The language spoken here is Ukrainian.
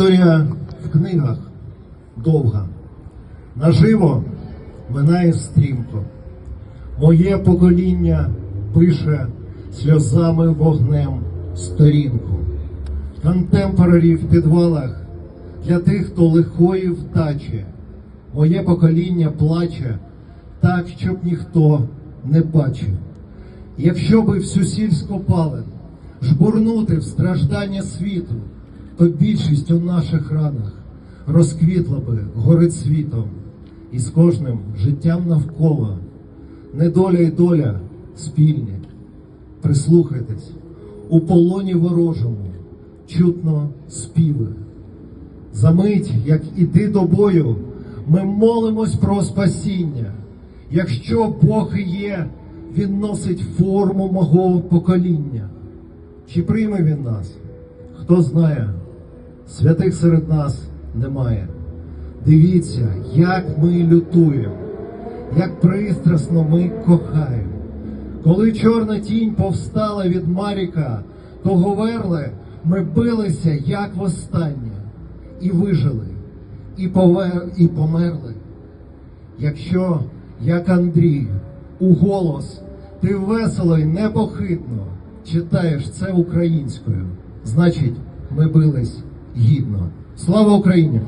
Історія в книгах довга. Наживо минає стрімко. Моє покоління пише сльозами вогнем сторінку. Контемпорарі в підвалах для тих, хто лихої вдачі. Моє покоління плаче так, щоб ніхто не бачив. Якщо би всю сіль скопали, жбурнути в страждання світу, то більшість у наших ранах розквітла би горить світом, і з кожним життям навколо недоля і доля спільні. Прислухайтесь, у полоні ворожому чутно співи. Замить, як іди до бою, ми молимось про спасіння. Якщо Бог є, Він носить форму мого покоління. Чи прийме він нас? Хто знає, святих серед нас немає. Дивіться, як ми лютуємо, як пристрасно ми кохаємо. Коли чорна тінь повстала від Маріка, то говерли, ми билися, як востаннє, і вижили, і, повер... і померли. Якщо, як Андрій, у голос, ти весело й непохитно читаєш це українською, значить, ми бились гідно. Слава Україні!